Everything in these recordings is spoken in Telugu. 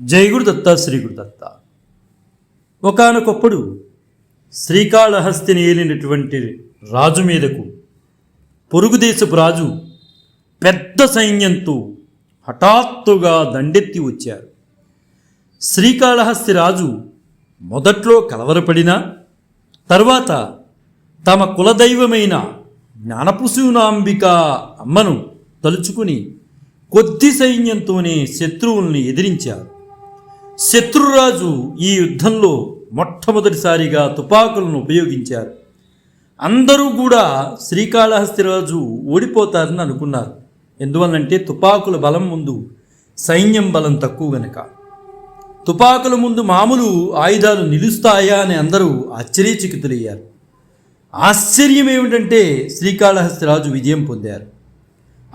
జై గురుదత్త శ్రీ గురుదత్త ఒకనకొప్పుడు శ్రీకాళహస్తిని ఏలినటువంటి రాజు మీదకు పొరుగుదేశపు రాజు పెద్ద సైన్యంతో హఠాత్తుగా దండెత్తి వచ్చారు. శ్రీకాళహస్తి రాజు మొదట్లో కలవరపడినా తర్వాత తమ కులదైవమైన జ్ఞానపుసూనాంబిక అమ్మను తలుచుకుని కొద్ది సైన్యంతోనే శత్రువుల్ని ఎదిరించారు. శత్రురాజు ఈ యుద్ధంలో మొట్టమొదటిసారిగా తుపాకులను ఉపయోగించారు. అందరూ కూడా శ్రీకాళహస్తిరాజు ఓడిపోతారని అనుకున్నారు. ఎందువల్లంటే తుపాకుల బలం ముందు సైన్యం బలం తక్కువ గనక. తుపాకుల ముందు మామూలు ఆయుధాలు నిలుస్తాయా అని అందరూ ఆశ్చర్యచకితులయ్యారు. ఆశ్చర్యం ఏమిటంటే శ్రీకాళహస్తి రాజు విజయం పొందారు.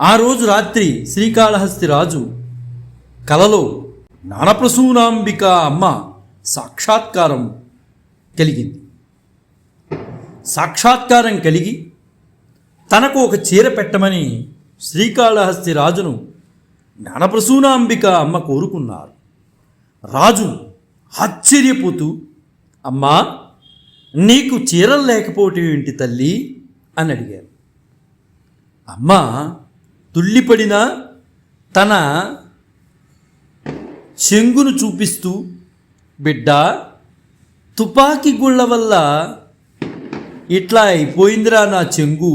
ఆ రోజు రాత్రి శ్రీకాళహస్తి రాజు కలలో జ్ఞానప్రసూనాంబిక అమ్మ సాక్షాత్కారం కలిగింది. సాక్షాత్కారం కలిగి తనకు ఒక చీర పెట్టమని శ్రీకాళహస్తి రాజును జ్ఞానప్రసూనాంబిక అమ్మ కోరుకున్నారు. రాజు ఆశ్చర్యపోతూ అమ్మా నీకు చీరలు లేకపోవటం ఏంటి తల్లి? అని అడిగారు. అమ్మ తుళ్ళిపడిన తన చెంగును చూపిస్తూ బిడ్డ తుపాకీ గుళ్ళ వల్ల ఇట్లా అయిపోయిందిరా నా చెంగు.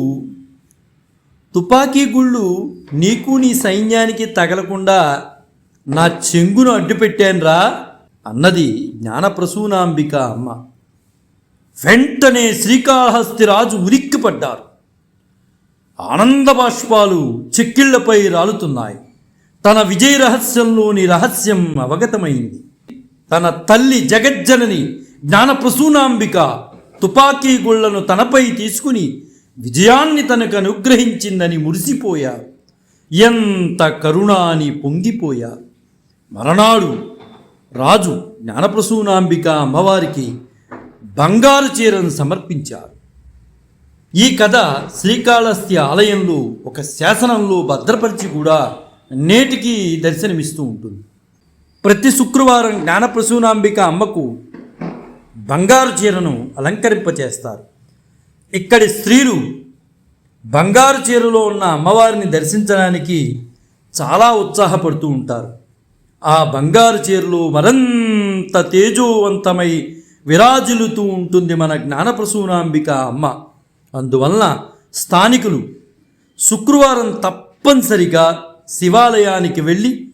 తుపాకీ గుళ్ళు నీకు నీ సైన్యానికి తగలకుండా నా చెంగును అడ్డుపెట్టానురా అన్నది జ్ఞానప్రసూనాంబిక అమ్మ. వెంటనే శ్రీకాళహస్తి రాజు ఉలిక్కిపడ్డారు ఆనంద బాష్పాలు చెక్కిళ్ళపై రాలుతున్నాయి. తన విజయ రహస్యంలోని రహస్యం అవగతమైంది. తన తల్లి జగజ్జనని జ్ఞానప్రసూనాంబిక తుపాకీ గుళ్ళను తనపై తీసుకుని విజయాన్ని తనకు అనుగ్రహించిందని మురిసిపోయారు. ఎంత కరుణాని పొంగిపోయా పొంగిపోయారు. మరనాడు రాజు జ్ఞానప్రసూనాంబిక అమ్మవారికి బంగారు చీరను సమర్పించారు. ఈ కథ శ్రీకాళహస్తి ఆలయంలో ఒక శాసనంలో భద్రపరిచి కూడా నేటికి దర్శనమిస్తూ ఉంటుంది. ప్రతి శుక్రవారం జ్ఞానప్రసూనాంబిక అమ్మకు బంగారు చీరను అలంకరింపచేస్తారు. ఇక్కడి స్త్రీలు బంగారు చీరలో ఉన్న అమ్మవారిని దర్శించడానికి చాలా ఉత్సాహపడుతూ ఉంటారు. ఆ బంగారు చీరలు మరంత తేజోవంతమై విరాజిల్లుతూ ఉంటుంది మన జ్ఞానప్రసూనాంబిక అమ్మ. అందువలన స్థానికులు శుక్రవారం తప్పనిసరిగా శివాలయానికి వెళ్ళి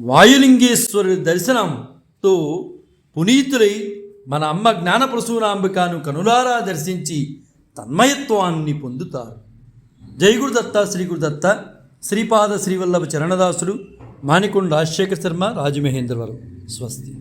వాయులింగేశ్వరుడి దర్శనంతో పునీతులై మన అమ్మ జ్ఞానప్రసూనాంబికను కనులారా దర్శించి తన్మయత్వాన్ని పొందుతారు. జై గురుదత్త శ్రీ గురుదత్త శ్రీపాద శ్రీవల్లభ చరణదాసుడు మాణికొండ రాజశేఖర శర్మ రాజమహేంద్రవరం. స్వస్తి.